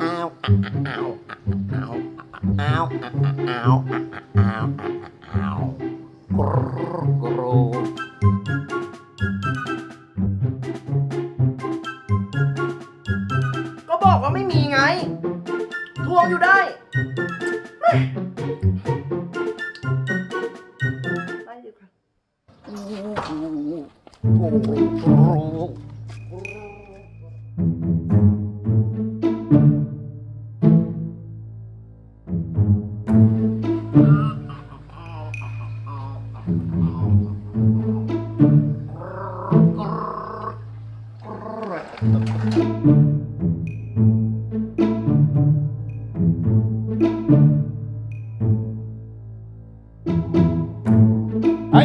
อ้าวอ้าวอ้าวอ้าวอ้าวอ้าวอ้าวกรูกรูก็บอกว่าไม่มีไง ทวงอยู่ได้เฮ้ยไปดีกว่ากรูกรู เฮ้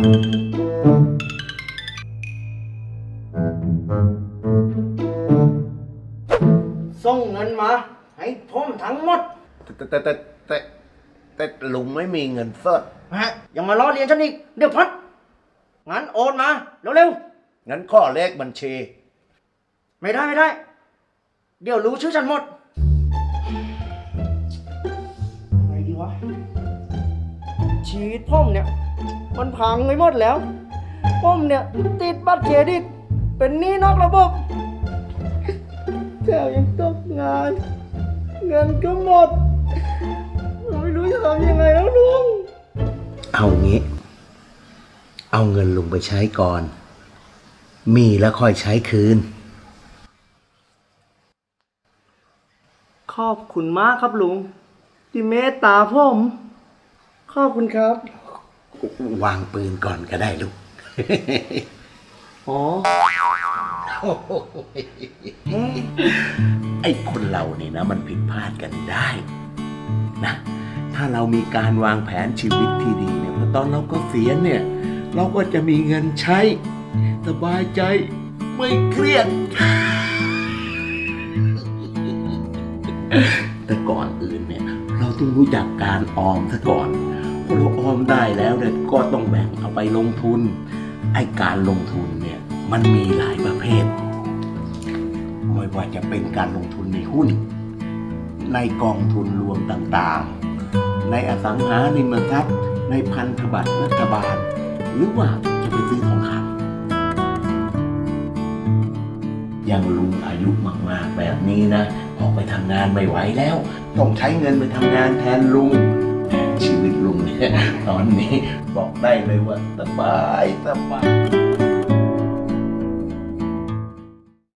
ส่งเงินมา ให้ผมทั้งหมด แต่แต่แต่แต่แต่ลุงไม่มีเงินสดฮะยังมาล้อเลียนฉันอีก เดี๋ยวพัดงั้นโอนมา เร็วงั้นข้อเลขบัญชี ๆ ไม่ได้ไม่ได้ เดี๋ยวรู้ชื่อฉันหมดไงดีวะชีวิตผมเนี่ย มันพังไปหมดแล้ว ผมเนี่ยติดบัตรเครดิต เป็นหนี้นอกระบบแถวยังตกงาน เงินก็หมดผมไม่รู้จะทำยังไงแล้วลุง เอางี้ เอาเงินลุงไปใช้ก่อน มีแล้วค่อยใช้คืน ขอบคุณมากครับลุงที่เมตตาผม ขอบคุณครับ วางปืนก่อนก็ได้ลูก อ๋อ ไอ้คนเราเนี่ยนะ มันผิดพลาดกันได้นะ ถ้าเรามีการวางแผนชีวิตที่ดีเนี่ยพอตอนเราก็เสียณเนี่ย เราก็จะมีเงินใช้ สบายใจไม่เครียด แต่ก่อนอื่นเนี่ย เราต้องรู้จักการออมซะก่อนพอ เราออมได้แล้วเนี่ยก็ต้องแบ่งเอาไปลงทุน ไอ้การลงทุนเนี่ยมันมีหลายประเภท ไม่ว่าจะเป็นการลงทุนในหุ้น ในกองทุนรวมต่างๆ ในอสังหาริมทรัพย์ ในพันธบัตรรัฐบาล หรือว่าจะไปซื้อทองคำยังลุงอายุมากๆแบบนี้นะออกไปทำงานไม่ไหวแล้ว ต้องใช้เงินไปทำงานแทนลุงชีวิตลุง ตอนนี้บอกได้เลยว่าสบายสบาย